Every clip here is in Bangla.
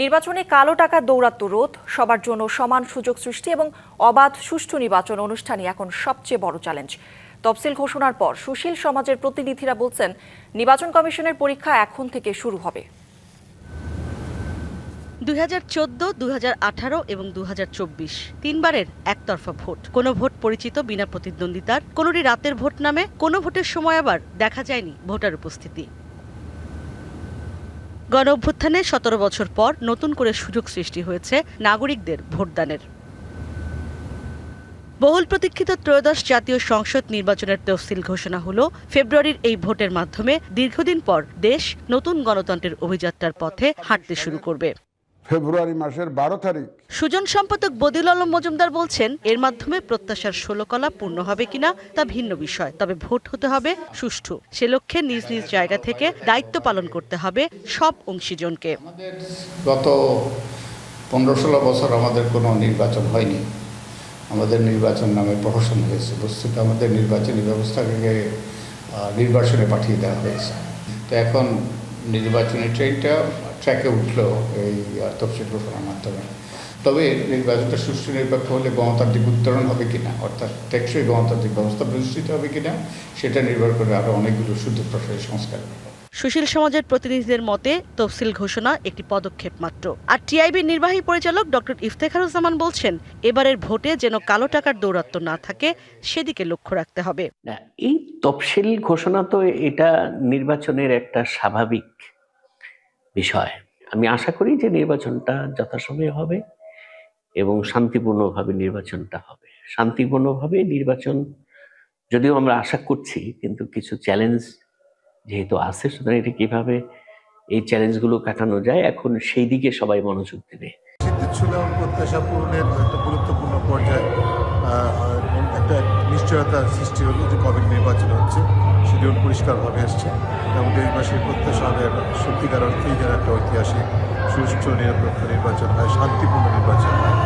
নির্বাচনে কালো টাকা দৌরাত্ম রোধ, সবার জন্য সমান সুযোগ সৃষ্টি এবং অবাধ সুষ্ঠু নির্বাচন অনুষ্ঠানই এখন সবচেয়ে বড় চ্যালেঞ্জ। তফসিল ঘোষণার পর সুশীল সমাজের প্রতিনিধিরা বলছেন, নির্বাচন কমিশনের পরীক্ষা এখন থেকে শুরু হবে। দুই হাজার চোদ্দ, দুই হাজার আঠারো এবং দু হাজার চব্বিশ তিনবারের একতরফা ভোট। কোনো ভোট পরিচিত বিনা প্রতিদ্বন্দ্বিতার কোনোটি রাতের ভোট নামে, কোনো ভোটের সময় আবার দেখা যায়নি ভোটার উপস্থিতি। গণ অভ্যুত্থানে সতেরো বছর পর নতুন করে সুযোগ সৃষ্টি হয়েছে নাগরিকদের ভোটদানের। বহুল প্রতীক্ষিত ত্রয়োদশ জাতীয় সংসদ নির্বাচনের তফসিল ঘোষণা হল, ফেব্রুয়ারির এই ভোটের মাধ্যমে দীর্ঘদিন পর দেশ নতুন গণতন্ত্রের অভিযাত্রার পথে হাঁটতে শুরু করবে। ফেব্রুয়ারি মাসের বারো তারিখ। সুজন সম্পাদক বদিল আলম মজুমদার বলছেন এর মাধ্যমে প্রত্যাশার ষোলকলা পূর্ণ হবে কিনা তা ভিন্ন বিষয় তবে ভোট হতে হবে সুষ্ঠু। সে লক্ষ্যে নিজ নিজ জায়গা থেকে দায়িত্ব পালন করতে হবে সব অংশীজনকে। আমাদের গত পনেরো ষোলো বছর আমাদের কোনো নির্বাচন হয়নি। আমাদের নির্বাচন নামে প্রহসন হয়েছে। বস্তুত আমাদের নির্বাচনী ব্যবস্থাকে নির্বাচনে পাঠিয়ে দেওয়া হয়েছে। তো এখন নির্বাচনী ট্রেনটা ট্র্যাকে উঠল এই আহ, তফসিল ঘোষণার মাধ্যমে। তবে নির্বাচনটা সুষ্ঠু নিরপেক্ষ হলে গণতান্ত্রিক উত্তরণ হবে কিনা অর্থাৎ টেকসই গণতান্ত্রিক ব্যবস্থা প্রতিষ্ঠিত হবে কিনা সেটা নির্ভর করে আরও অনেকগুলো শুদ্ধ প্রশাসনিক সংস্কার। সুশীল সমাজের প্রতিনিধিদের মতে তফসিল ঘোষণা একটি পদক্ষেপ মাত্র। আর টিআইবির নির্বাহী পরিচালক ডক্টর ইফতেখারুজ্জামান বলছেন এবারের ভোটে যেন কালো টাকার দৌরাত্ম না থাকে সেদিকে লক্ষ্য রাখতে হবে। না এই তফসিল ঘোষণা তো এটা নির্বাচনের একটা স্বাভাবিক বিষয়। আমি আশা করি যে নির্বাচনটা যথাসময়ে হবে এবং শান্তিপূর্ণভাবে নির্বাচনটা হবে। শান্তিপূর্ণভাবে নির্বাচন যদিও আমরা আশা করছি, কিন্তু কিছু চ্যালেঞ্জ যেহেতু আছে, সুতরাং এটা কীভাবে এই চ্যালেঞ্জগুলো কাটানো যায়, এখন সেই দিকে সবাই মনোযোগ দেবে। প্রত্যাশা পূরণের গুরুত্বপূর্ণ নিশ্চয়তা সৃষ্টি হলো যে কবে নির্বাচন হচ্ছে, শিডিউল পরিষ্কারভাবে এসছে এবং দেশবাসীর প্রত্যাশা একটা সত্যিকার অর্থেই যেন একটা ঐতিহাসিক, সুষ্ঠু, নিরপেক্ষ নির্বাচন হয়, শান্তিপূর্ণ নির্বাচন হয়।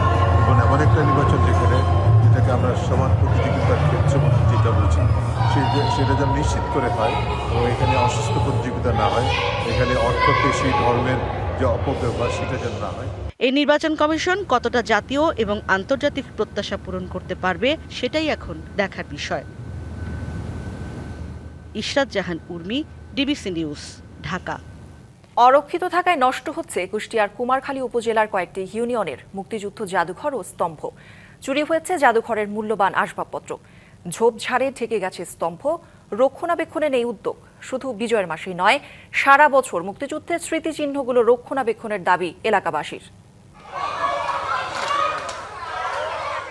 এবং এমন একটা নির্বাচন যেখানে যেটাকে আমরা সমান প্রতিযোগিতার ক্ষেত্রে যেটা যে- সেটা যেন নিশ্চিত করে হয় এবং এখানে অসুস্থ প্রতিযোগিতা না হয়, এখানে অর্থ পেশি ধর্মের যে অপব্যবহার সেটা যেন না হয়। এই নির্বাচন কমিশন কতটা জাতীয় এবং আন্তর্জাতিক প্রত্যাশা পূরণ করতে পারবে সেটাই এখন দেখার বিষয়। Ishrat Jahan, Urmi, DBC news, Dhaka. অরক্ষিত থাকায় নষ্ট হচ্ছে কুষ্টিয়ার কুমারখালী উপজেলার কয়েকটি ইউনিয়নের মুক্তিযুদ্ধ জাদুঘর ও স্তম্ভ। চুরি হয়েছে জাদুঘরের মূল্যবান আসবাবপত্র। ঝোপঝাড়ে ঢেকে গেছে স্তম্ভ। রক্ষণাবেক্ষণে নেই উদ্যোগ। শুধু বিজয়ের মাসেই নয়, সারা বছর মুক্তিযুদ্ধের স্মৃতিচিহ্নগুলো রক্ষণাবেক্ষণের দাবি এলাকাবাসীর।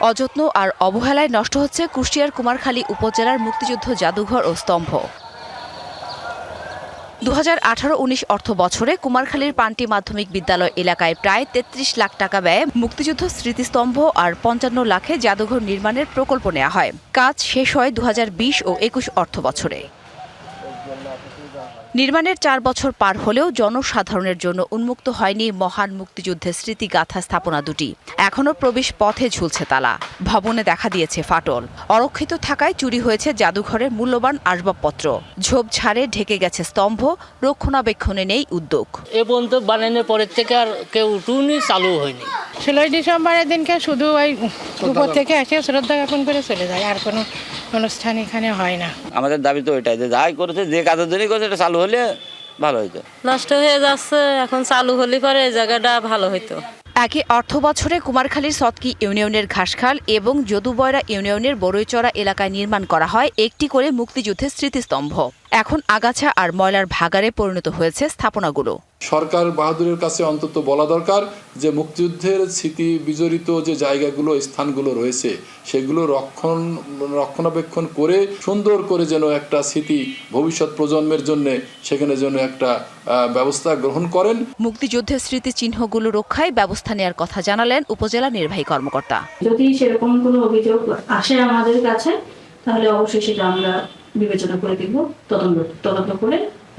অযত্ন আর অবহেলায় নষ্ট হচ্ছে কুষ্টিয়ার কুমারখালী উপজেলার মুক্তিযুদ্ধ জাদুঘর ও স্তম্ভ। দু হাজার আঠারো উনিশ অর্থ বছরে কুমারখালীর পান্টি মাধ্যমিক বিদ্যালয় এলাকায় প্রায় তেত্রিশ লাখ টাকা ব্যয়ে মুক্তিযুদ্ধ স্মৃতিস্তম্ভ আর পঞ্চান্ন লাখে জাদুঘর নির্মাণের প্রকল্প নেওয়া হয়। কাজ শেষ হয় দু হাজার বিশ ও একুশ অর্থ বছরে। নির্মাণের চার বছর পার হলেও জনসাধারণের জন্য উন্মুক্ত হয়নি মহান মুক্তিযুদ্ধের স্মৃতিগাথা স্থাপনা দুটি। এখনও প্রবেশ পথে ঝুলছে তালা। ভবনে দেখা দিয়েছে ফাটল। অরক্ষিত থাকায় চুরি হয়েছে জাদুঘরের মূল্যবান আসবাবপত্র। ঝোপঝাড়ে ঢেকে গেছে স্তম্ভ। রক্ষণাবেক্ষণে নেই উদ্যোগ। এ পর্যন্ত বানানোর পরের থেকে আর কেউ টুনি চালু হয়নি। ষোলোই ডিসেম্বরের দিনকে শুধু ওই উপর থেকে এসে শ্রদ্ধা জ্ঞাপন করে চলে যায়। আর কোনো অনুষ্ঠান এখানে হয় না। আমাদের দাবি তো ওইটাই যে যাই করেছে যে কাজের জন্যই করেছে এটা চালু হলে ভালো হইতো। নষ্ট হয়ে যাচ্ছে এখন চালু হলে পরে এই জায়গাটা ভালো হইতো। একই অর্থ বছরে কুমারখালীর সৎকি ইউনিয়নের ঘাসখাল এবং যদুবয়রা ইউনিয়নের বড়ইচড়া এলাকায় নির্মাণ করা হয় একটি করে মুক্তিযুদ্ধের স্মৃতিস্তম্ভ। এখন আগাছা আর ময়লার ভাগারে পরিণত হয়েছে স্থাপনাগুলো। সরকার বাহাদুরের কাছে অন্তত বলা দরকার যে মুক্তিযুদ্ধের স্মৃতি বিজড়িত যে জায়গাগুলো স্থানগুলো রয়েছে সেগুলো রক্ষণ রক্ষণাবেক্ষণ করে সুন্দর করে যেন একটা স্মৃতি ভবিষ্যৎ প্রজন্মের জন্য সেখানে যেন একটা আহ, ব্যবস্থা গ্রহণ করেন। মুক্তিযুদ্ধের স্মৃতি চিহ্নগুলো রক্ষায় ব্যবস্থা নেওয়ার কথা জানালেন উপজেলা নির্বাহী কর্মকর্তা। যদি সেরকম কোনো অভিযোগ আসে আমাদের কাছে তাহলে অবশ্যই সেটা আমরা বিবেচনা করে দেখব তদন্ত তদন্ত করে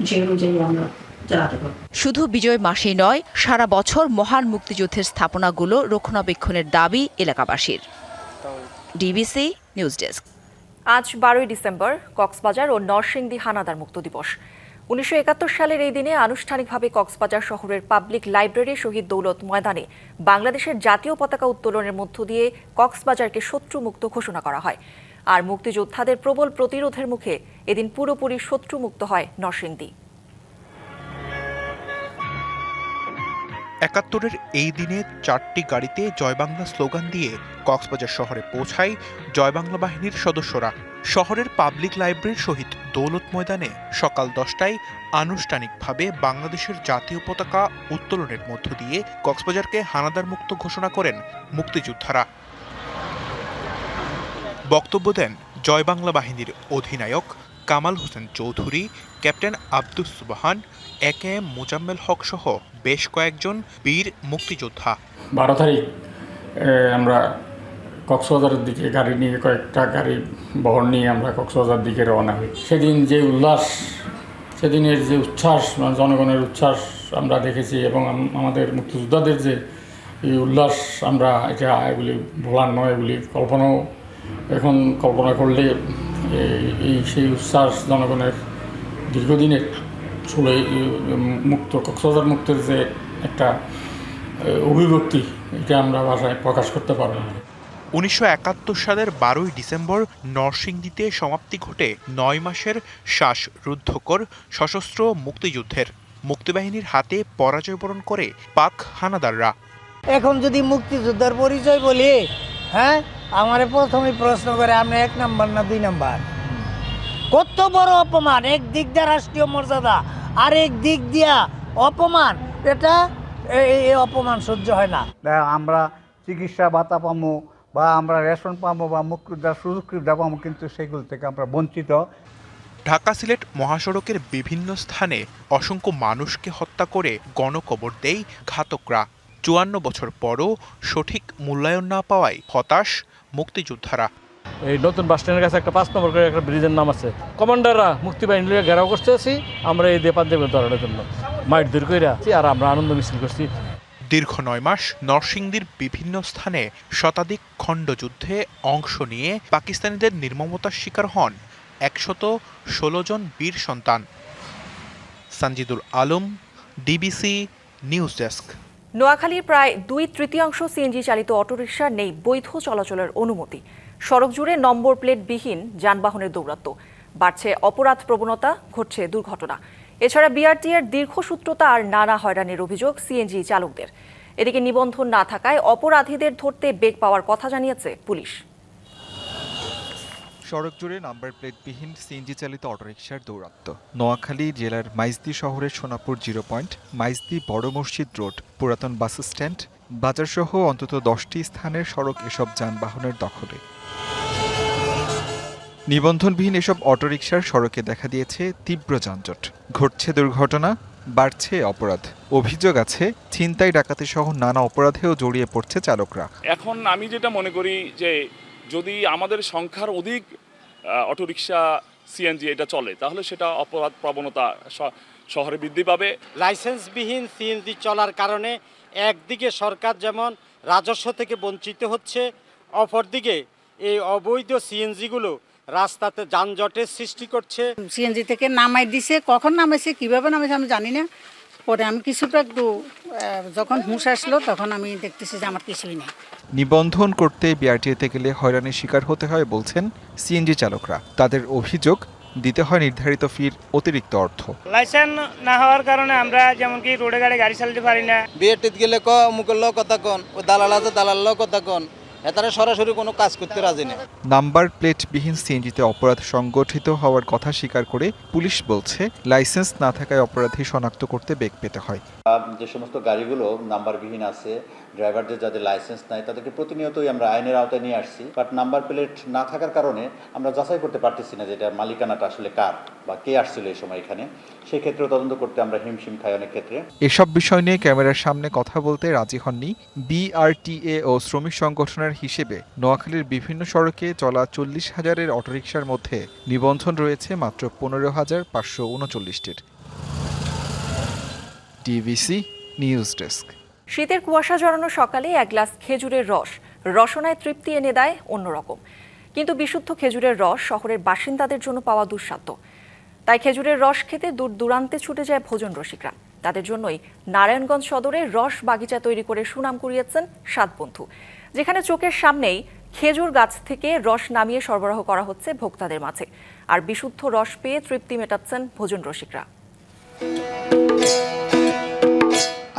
সেই অনুযায়ী আমরা শুধু বিজয় মাসেই নয় সারা বছর মহান মুক্তিযুদ্ধের স্থাপনাগুলো রক্ষণাবেক্ষণের দাবি এলাকাবাসীর। ডিবিসি নিউজ ডেস্ক আজ বারোই ডিসেম্বর কক্সবাজার ও নরসিংদী হানাদার মুক্ত দিবস। উনিশশো একাত্তর সালের এই দিনে আনুষ্ঠানিকভাবে কক্সবাজার শহরের পাবলিক লাইব্রেরি শহীদ দৌলত ময়দানে বাংলাদেশের জাতীয় পতাকা উত্তোলনের মধ্য দিয়ে কক্সবাজারকে শত্রুমুক্ত ঘোষণা করা হয়। আর মুক্তিযোদ্ধাদের প্রবল প্রতিরোধের মুখে এদিন পুরোপুরি শত্রুমুক্ত হয় নরসিংদী। একাত্তরের এই দিনে চারটি গাড়িতে জয় বাংলা স্লোগান দিয়ে কক্সবাজার শহরে পৌঁছায় জয় বাংলা বাহিনীর সদস্যরা। শহরের পাবলিক লাইব্রেরির সহিত দৌলত ময়দানে সকাল দশটায় আনুষ্ঠানিকভাবে বাংলাদেশের জাতীয় পতাকা উত্তোলনের মধ্য দিয়ে কক্সবাজারকে হানাদার মুক্ত ঘোষণা করেন মুক্তিযোদ্ধারা। বক্তব্য দেন জয় বাংলা বাহিনীর অধিনায়ক Kamal Hossain Chowdhury, captain Abdus Subhan, A K M Mozammel Haque সহ বেশ কয়েকজন বীর মুক্তিযোদ্ধা। বারো তারিখ আমরা কক্সবাজারের দিকে গাড়ি নিয়ে, কয়েকটা গাড়ি বহর নিয়ে আমরা কক্সবাজার দিকে রওনা হই। সেদিন যে উল্লাস, সেদিনের যে উচ্ছ্বাস মানে জনগণের উচ্ছ্বাস আমরা দেখেছি এবং আমাদের মুক্তিযোদ্ধাদের যে এই উল্লাস আমরা এটা এগুলি ভোলার নয় এগুলি কল্পনাও এখন কল্পনা করলে এই- সেই উচ্ছ্বাস জনগণের দীর্ঘদিনের ষোলোই মুক্ত কক্সবাজার মুক্তের যে একটা অভিব্যক্তি এটা আমরা ভাষায় প্রকাশ করতে পারব না। উনিশশো একাত্তর সালের বারোই ডিসেম্বর নরসিংদীতে সমাপ্তি ঘটে নয় মাসের শ্বাসরুদ্ধকর সশস্ত্র মুক্তিযুদ্ধের। মুক্তিবাহিনীর হাতে পরাজয়বরণ করে পাক হানাদাররা। এখন যদি মুক্তিযোদ্ধার পরিচয় বলি হ্যাঁ? আমারে প্রথমে প্রশ্ন করে আপনি এক নাম্বার না দুই নাম্বার? কত বড় অপমান এক দিক দিয়ে রাষ্ট্রীয় মর্যাদা আর এক দিক দিয়া অপমান। এটা এই অপমান সহ্য হয় না। আমরা চিকিৎসা ভাতা পামো বা আমরা রেশন পামো বা মুক্তিদার সুযোগ সুবিধা পামো কিন্তু সেগুলো থেকে আমরা বঞ্চিত। ঢাকা সিলেট মহাসড়কের বিভিন্ন স্থানে অসংখ্য মানুষকে হত্যা করে গণকবর দেয় ঘাতকরা। চুয়ান্ন বছর পরও সঠিক মূল্যায়ন না পাওয়ায় হতাশ মুক্তিযোদ্ধারা। এই নতুন বাস স্ট্যান্ডের কাছে একটা পাঁচ নম্বর করে একটা ব্রিজের নাম আছে। কমান্ডাররা মুক্তি বাহিনীর ঘেরাও করতে আছি আমরা এই দেপার দেবের ধরানোর জন্য। মাইট দূর আছি আর আমরা আনন্দ মিছিল করছি। দীর্ঘ নয় মাস নরসিংদীর বিভিন্ন স্থানে শতাধিক খণ্ডযুদ্ধে অংশ নিয়ে পাকিস্তানিদের নির্মমতার শিকার হন একশত ষোলো জন বীর সন্তান। Sanjidul Alam DBC news desk. নোয়াখালীর প্রায় দুই তৃতীয়াংশ সিএনজি চালিত অটোরিকশার নেই বৈধ চলাচলের অনুমতি। সড়ক জুড়ে নম্বর প্লেটবিহীন যানবাহনের দৌরাত্ম্য বাড়ছে অপরাধ প্রবণতা, ঘটছে দুর্ঘটনা। এছাড়া বিআরটি এর দীর্ঘসূত্রতা আর নানা হয়রানির অভিযোগ সিএনজি চালকদের। এদিকে নিবন্ধন না থাকায় অপরাধীদের ধরতে বেগ পাওয়ার কথা জানিয়েছে পুলিশ। সড়ক জুড়ে নাম্বার প্লেটবিহীন সিএনজি চালিত অটোরিকশার দৌরাত্ম। নোয়াখালী জেলার মাইজদি শহরের সোনাপুর জিরো পয়েন্ট, মাইজদি বড় মসজিদ রোড, পুরাতন বাস স্ট্যান্ড, বাজারসহ অন্তত দশটি স্থানের সড়ক এসব যানবাহনের দখলে। নিবন্ধনবিহীন এসব অটোরিকশার সড়কে দেখা দিয়েছে তীব্র যানজট। ঘটছে দুর্ঘটনা, বাড়ছে অপরাধ। অভিযোগ আছে, ছিনতাই ডাকাতি সহ নানা অপরাধেও জড়িয়ে পড়ছে চালকরা। এখন আমি যেটা মনে করি যে যদি আমাদের সংখ্যার অধিক অটোরিকশা সিএনজি এটা চলে। তাহলে সেটা অপরাধ প্রবণতা শহরে বৃদ্ধি পাবে। লাইসেন্সবিহীন সিএনজি চলার কারণে একদিকে সরকার যেমন রাজস্ব থেকে বঞ্চিত হচ্ছে অপরদিকে এই অবৈধ সিএনজিগুলো রাস্তাতে যানজটের সৃষ্টি করছে। সিএনজি থেকে নামাই দিছে। কখন নামাইছে কীভাবে নামাইছে আমি জানি না। পরে আমি কিছুটা একটু যখন হুঁশ আসলো তখন আমি দেখতেছি যে আমার কিছুই নেই। নিবন্ধন করতে বিআরটিএতে গেলে হয়রানির শিকার হতে হয় বলছেন সিএনজি চালকরা। তাদের অভিযোগ দিতে হয় নির্ধারিত ফির অতিরিক্ত অর্থ। লাইসেন্স না হওয়ার কারণে আমরা যেমন কি রোডে গাড়ি গাড়ি চালাতে পারি না। বিয়েটিত গেলে ক লোক কথা কন ও দালাল আছে দালাল লোক কথা কন এতারা সরাসরি কোনো কাজ করতে রাজি না নাম্বার প্লেটবিহীন সিএনজিতে অপরাধ সংগঠিত হওয়ার কথা স্বীকার করে পুলিশ বলছে লাইসেন্স না থাকায় অপরাধী শনাক্ত করতে বেগ পেতে হয়। যে সমস্ত গাড়িগুলো নাম্বারবিহীন আছে ড্রাইভারদের যাদের লাইসেন্স নাই, তাদেরকে প্রতিনিয়তই আমরা আইনের আওতায় নিয়ে আসছি। বাট নাম্বার প্লেট না থাকার কারণে আমরা যাচাই করতে পারতেছি না যে এটা মালিকানাটা আসলে কার বা কে আসছিল এই সময় এখানে। সেই ক্ষেত্রে তদন্ত করতে আমরা হিমশিম খাই অনেক ক্ষেত্রে। এসব বিষয় নিয়ে ক্যামেরার সামনে কথা বলতে রাজি হননি বিআরটিএ ও শ্রমিক সংগঠনের হিসেবে নোয়াখালীর বিভিন্ন সড়কে চলা চল্লিশ হাজারের অটোরিকশার মধ্যে নিবন্ধন রয়েছে মাত্র পনেরো হাজার পাঁচশো উনচল্লিশটির। DVC news desk. শীতের কুয়াশা জড়ানো সকালে এক গ্লাস খেজুরের রস। রসনায় তৃপ্তি এনে দেয় অন্যরকম। কিন্তু বিশুদ্ধ খেজুরের রস শহরের বাসিন্দাদের জন্য পাওয়া দুঃসাধ্য। তাই খেজুরের রস খেতে দূর দূরান্তে ছুটে যায় ভোজন রসিকরা। তাদের জন্যই নারায়ণগঞ্জ সদরে রস বাগিচা তৈরি করে সুনাম কুড়িয়েছেন সাত বন্ধু যেখানে চোখের সামনেই খেজুর গাছ থেকে রস নামিয়ে সরবরাহ করা হচ্ছে ভোক্তাদের মাঝে। আর বিশুদ্ধ রস পেয়ে তৃপ্তি মেটাচ্ছেন ভোজন রসিকরা।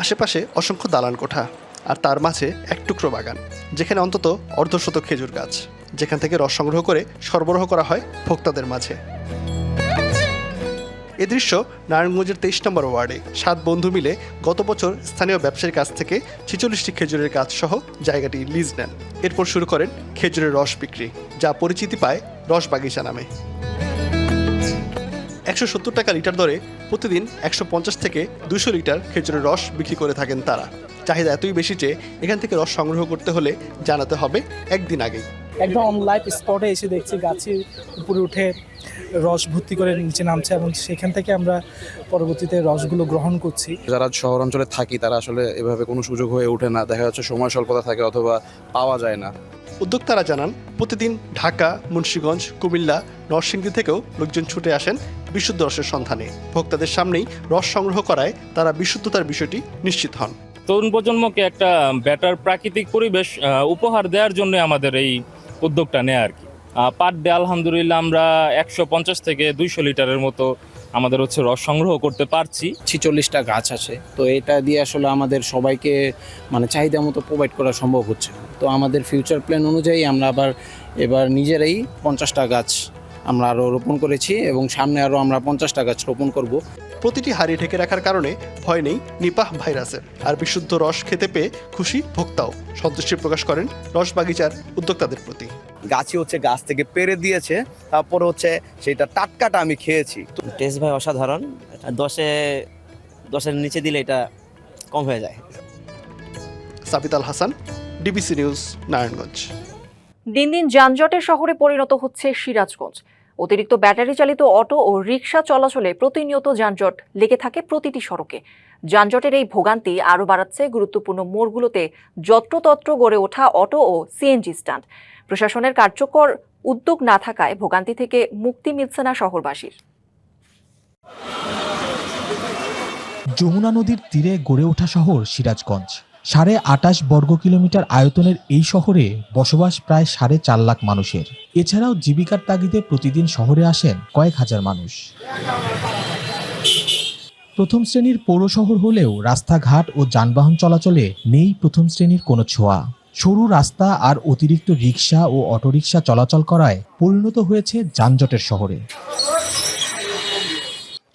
আশেপাশে অসংখ্য দালান কোঠা আর তার মাঝে এক টুকরো বাগান, যেখানে অন্তত অর্ধশত খেজুর গাছ, যেখান থেকে রস সংগ্রহ করে সরবরাহ করা হয় ভোক্তাদের মাঝে। এ দৃশ্য নারায়ণগঞ্জের তেইশ নম্বর ওয়ার্ডে। সাত বন্ধু মিলে গত বছর স্থানীয় ব্যবসায়ীর কাছ থেকে ছেচল্লিশটি খেজুরের গাছ সহ জায়গাটি লিজ নেন। এরপর শুরু করেন খেজুরের রস বিক্রি, যা পরিচিতি পায় রস বাগিচা নামে। একশো সত্তর টাকা লিটার দরে প্রতিদিন একশো পঞ্চাশ থেকে দুশো লিটার খেজুরের রস বিক্রি করে থাকেন তারা। চাহিদা এতই বেশি যে এখান থেকে রস সংগ্রহ করতে হলে জানাতে হবে একদিন আগেই। একদম লাইভ স্পটে এসে দেখছি গাছের উপরে উঠে রস ভর্তি করে নিচে নামছে এবং সেখান থেকে আমরা পরবর্তীতে রসগুলো গ্রহণ করছি। যারা শহর অঞ্চলে থাকি তারা আসলে এভাবে কোনো সুযোগ হয়ে ওঠে না। দেখা যাচ্ছে সময় স্বল্পতা থাকে অথবা পাওয়া যায় না। উদ্যোক্তারা জানান প্রতিদিন ঢাকা মুন্সীগঞ্জ কুমিল্লা নরসিংদী থেকেও লোকজন ছুটে আসেন বিশুদ্ধ রসের সন্ধানে। ভোক্তাদের সামনেই রস সংগ্রহ করায় তারা বিশুদ্ধতার বিষয়টি নিশ্চিত হন। তরুণ প্রজন্মকে একটা বেটার প্রাকৃতিক পরিবেশ উপহার দেওয়ার জন্য আমাদের এই উদ্যোগটা নেয়া আর কি। পার ডে আলহামদুলিল্লাহ আমরা একশো পঞ্চাশ থেকে দুইশো লিটারের মতো আমাদের হচ্ছে রস সংগ্রহ করতে পারছি। ছিচল্লিশটা গাছ আছে তো এটা দিয়ে আসলে আমাদের সবাইকে মানে চাহিদা মতো প্রোভাইড করা সম্ভব হচ্ছে। তো আমাদের ফিউচার প্ল্যান অনুযায়ী আমরা আবার এবার নিজেরাই পঞ্চাশটা গাছ আমরা আরও রোপণ করেছি এবং সামনে আরও আমরা পঞ্চাশটা গাছ রোপণ করব। প্রতিটি হাড়ি ঢেকে রাখার কারণে ভয় নেই নিপাহ ভাইরাসের আর বিশুদ্ধ রস খেতে পেয়ে খুশি ভোক্তাও। সন্তুষ্টি প্রকাশ করেন রস বাগিচার উদ্যোক্তাদের প্রতি। গাছই হচ্ছে গাছ থেকে পেরে দিয়েছে তারপর হচ্ছে সেটা টাটকাটা আমি খেয়েছি। টেস্ট ভাই অসাধারণ দশে দশের নিচে দিলে এটা কম হয়ে যায়। Sabit Al Hasan DBC news Narayanganj. দিন দিন যানজটের শহরে পরিণত হচ্ছে সিরাজগঞ্জ। অতিরিক্ত ব্যাটারি চালিত অটো ও রিক্সা চলাচলে প্রতিনিয়ত যানজট লেগে থাকে প্রতিটি সড়কে। যানজটের এই ভোগান্তি আরও বাড়াচ্ছে গুরুত্বপূর্ণ মোড়গুলোতে যত্রতত্র গড়ে ওঠা অটো ও সিএনজি স্ট্যান্ড। প্রশাসনের কার্যকর উদ্যোগ না থাকায় ভোগান্তি থেকে মুক্তি মিলছে না শহরবাসীর। যমুনা নদীর তীরে গড়ে ওঠা শহর সিরাজগঞ্জ। সাড়ে আটাশ বর্গ কিলোমিটার আয়তনের এই শহরে বসবাস প্রায় সাড়ে চার লাখ মানুষের। এছাড়াও জীবিকার তাগিদে প্রতিদিন শহরে আসেন কয়েক হাজার মানুষ। প্রথম শ্রেণির পৌর শহর হলেও রাস্তাঘাট ও যানবাহন চলাচলে নেই প্রথম শ্রেণির কোনো ছোঁয়া। সরু রাস্তা আর অতিরিক্ত রিক্সা ও অটোরিকশা চলাচল করায় পরিণত হয়েছে যানজটের শহরে।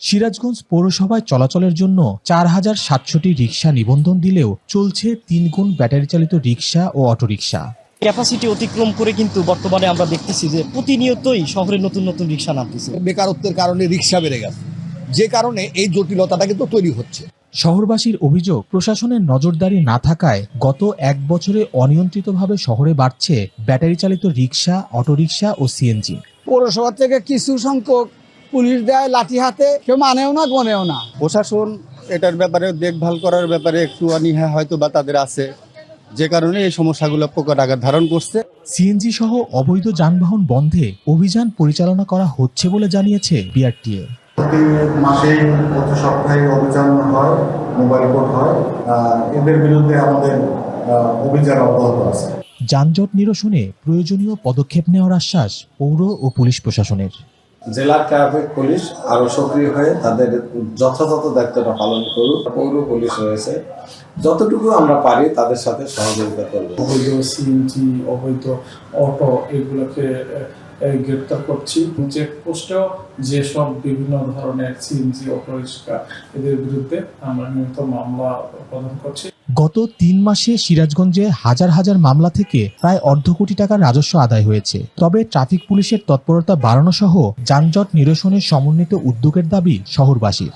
সিরাজগঞ্জ পৌরসভায় চলাচলের জন্য চার হাজার সাতশোটি রিক্সা নিবন্ধন দিলেও চলছে তিন গুণ ব্যাটারি চালিত রিক্সা ও অটোরিকশা। ক্যাপাসিটি অতিক্রম করে কিন্তু বর্তমানে আমরা দেখতেছি যে প্রতিনিয়তই শহরে নতুন নতুন রিক্সা নামতেছে। বেকারত্বের কারণে রিক্সা বেড়ে গেছে। যে কারণে এই জটিলতাটা কিন্তু তৈরি হচ্ছে। শহরবাসীর অভিযোগ প্রশাসনের নজরদারি না থাকায় গত এক বছরে অনিয়ন্ত্রিতভাবে শহরে বাড়ছে ব্যাটারি চালিত রিক্সা অটোরিকশা ও সিএনজি। পৌরসভা থেকে কিছু সংখ্যক পুলিশ দেয় লাঠি হাতে কেউ মানেও না গনেও না। প্রশাসন এটার ব্যাপারে দেখভাল করার ব্যাপারে একটু অনীহা হয়তো বা তাদের আছে। যে কারণে এই সমস্যাগুলো প্রকট আকার ধারণ করছে। সিএনজি সহ অবৈধ যানবাহন বন্ধে অভিযান পরিচালনা করা হচ্ছে বলে জানিয়েছে বিআরটিএ। প্রতি মাসে প্রতি সপ্তাহে অভিযান হয় মোবাইল কোর্ট হয়। আহ, এদের বিরুদ্ধে আমাদের অভিযান অব্যাহত আছে। যানজট নিরসনে প্রয়োজনীয় পদক্ষেপ নেওয়ার আশ্বাস পৌর ও পুলিশ প্রশাসনের। জেলা ট্রাফিক পুলিশ আরও সক্রিয় হয়ে তাদের যথাযথ দায়িত্বটা পালন করুক। পৌর পুলিশ রয়েছে। যতটুকু আমরা পারি তাদের সাথে সহযোগিতা করব। অবৈধ সিএনজি অবৈধ অটো এগুলোকে গ্রেপ্তার করছি। চেকপোস্টেও যেসব বিভিন্ন ধরনের সিএনজি অটো রিক্সা এদের বিরুদ্ধে আমরা নিয়মিত মামলা প্রদান করছি। গত তিন মাসে সিরাজগঞ্জে হাজার হাজার মামলা থেকে প্রায় অর্ধ কোটি টাকার রাজস্ব আদায় হয়েছে। তবে ট্রাফিক পুলিশের তৎপরতা বাড়ানো সহ যানজট নিরসনের সমন্বিত উদ্যোগের দাবি শহরবাসীর।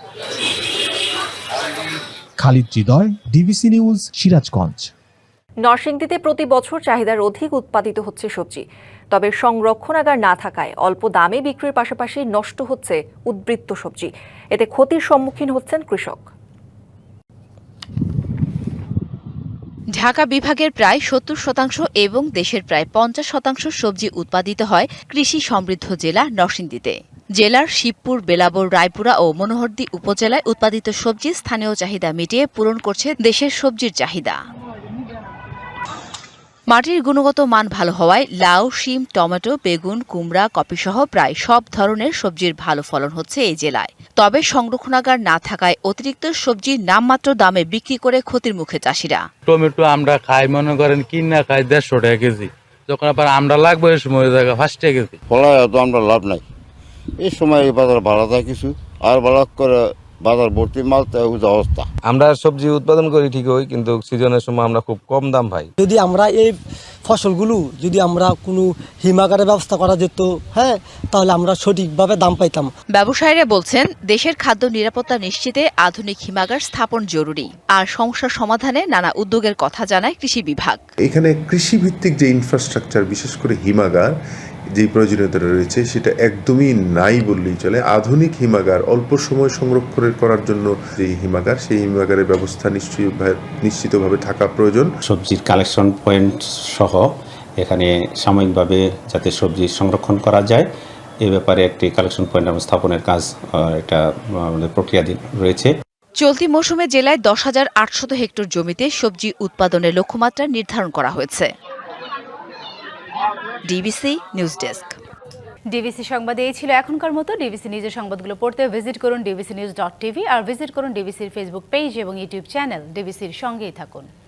Khalid Hridoy, DBC news, Sirajganj. নরসিংদীতে প্রতি বছর চাহিদার অধিক উৎপাদিত হচ্ছে সবজি। তবে সংরক্ষণাগার না থাকায় অল্প দামে বিক্রির পাশাপাশি নষ্ট হচ্ছে উদ্বৃত্ত সবজি। এতে ক্ষতির সম্মুখীন হচ্ছেন কৃষক। ঢাকা বিভাগের প্রায় সত্তর শতাংশ এবং দেশের প্রায় পঞ্চাশ শতাংশ সবজি উৎপাদিত হয় কৃষি সমৃদ্ধ জেলা নরসিংদীতে। জেলার শিবপুর, বেলাবর, রায়পুরা ও মনোহরদী উপজেলায় উৎপাদিত সবজি স্থানীয় চাহিদা মিটিয়ে পূরণ করছে দেশের সবজির চাহিদা। মাটির গুণগত মান ভালো হওয়ায় লাউ শিম টমেটো বেগুন কুমড়া কপিসহ প্রায় সব ধরনের সবজির ভালো ফলন হচ্ছে এই জেলায়। তবে সংরক্ষণাগার না থাকায় অতিরিক্ত সবজি নামমাত্র দামে বিক্রি করে ক্ষতির মুখে চাষিরা। টমেটো আমরা খাই মনে করেন কিনা খাই দেড়শো টাকা কেজি। যখন আবার আমরা লাগবে ওই সময় জায়গা ফার্স্ট টাকা কেজি। ফলায় তো আমরা লাভ নাই। এই সময় এই বাজার ভালো থাকে কিছু আর ভালো করে বাজার ভর্তি মাল অবস্থা। আমরা সবজি উৎপাদন করি ঠিকই কিন্তু সিজনের সময় আমরা খুব কম দাম পাই। যদি আমরা এই ফসলগুলো যদি আমরা কোনো হিমাগারের ব্যবস্থা করা যেত হ্যাঁ তাহলে আমরা সঠিকভাবে দাম পাইতাম। ব্যবসায়ীরা বলছেন দেশের খাদ্য নিরাপত্তা নিশ্চিতে আধুনিক হিমাগার স্থাপন জরুরি আর সমস্যা সমাধানে নানা উদ্যোগের কথা জানায় কৃষি বিভাগ। এখানে কৃষিভিত্তিক যে ইনফ্রাস্ট্রাকচার বিশেষ করে হিমাগার যে প্রয়োজনীয়তা রয়েছে সেটা একদমই নাই বললেই চলে। আধুনিক হিমাগার অল্প সময় সংরক্ষণের করার জন্য যে হিমাগার সেই হিমাগারের ব্যবস্থা নিশ্চয়ই নিশ্চিতভাবে থাকা প্রয়োজন। সবজির কালেকশন পয়েন্ট সহ এখানে সাময়িকভাবে যাতে সবজি সংরক্ষণ করা যায় এ ব্যাপারে একটি কালেকশন পয়েন্ট স্থাপনের কাজ একটা আমাদের প্রক্রিয়াধীন রয়েছে। চলতি মৌসুমে জেলায় দশ হাজার আটশত হেক্টর জমিতে সবজি উৎপাদনের লক্ষ্যমাত্রা নির্ধারণ করা হয়েছে। DBC news desk. ডিবিসি সংবাদে এই ছিল এখনকার মতো। ডিবিসি নিউজের সংবাদগুলো পড়তে ভিজিট করুন ডিবিসি নিউজ ডট টিভি আর ভিজিট করুন ডিবিসির ফেসবুক পেজ এবং ইউটিউব চ্যানেল। ডিবিসির সঙ্গেই থাকুন।